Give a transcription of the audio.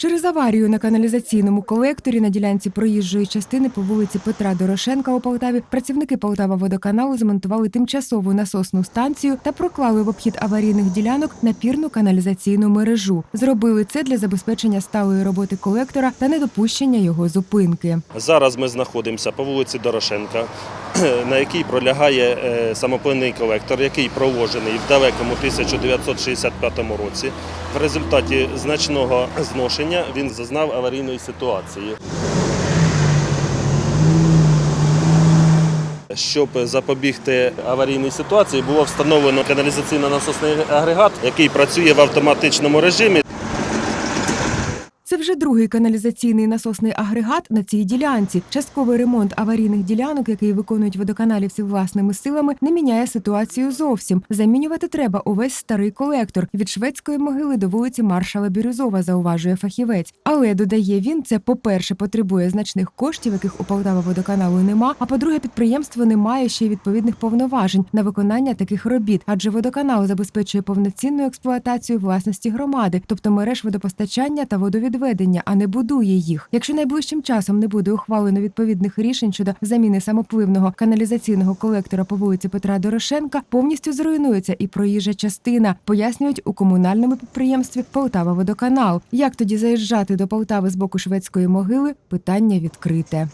Через аварію на каналізаційному колекторі на ділянці проїжджої частини по вулиці Петра Дорошенка у Полтаві працівники Полтава водоканалу змонтували тимчасову насосну станцію та проклали в обхід аварійних ділянок напірну каналізаційну мережу. Зробили це для забезпечення сталої роботи колектора та недопущення його зупинки. Зараз ми знаходимося по вулиці Дорошенка, на якій пролягає е, самопильний колектор, який проложений в далекому 1965 році. В результаті значного зношення він зазнав аварійної ситуації. Щоб запобігти аварійній ситуації, було встановлено каналізаційно-насосний агрегат, який працює в автоматичному режимі. Це вже другий каналізаційний насосний агрегат на цій ділянці. Частковий ремонт аварійних ділянок, який виконують водоканалівці власними силами, не міняє ситуацію зовсім. Замінювати треба увесь старий колектор від шведської могили до вулиці Маршала Бірюзова, зауважує фахівець. Але додає він, це по-перше, потребує значних коштів, яких у Полтава водоканалу нема. А по-друге, підприємство не має ще й відповідних повноважень на виконання таких робіт, адже водоканал забезпечує повноцінну експлуатацію власності громади, тобто мереж водопостачання та водовідведення, а не будує їх. Якщо найближчим часом не буде ухвалено відповідних рішень щодо заміни самопливного каналізаційного колектора по вулиці Петра Дорошенка, повністю зруйнується і проїжджа частина, пояснюють у комунальному підприємстві Полтава Водоканал. Як тоді заїжджати до Полтави з боку шведської могили? Питання відкрите.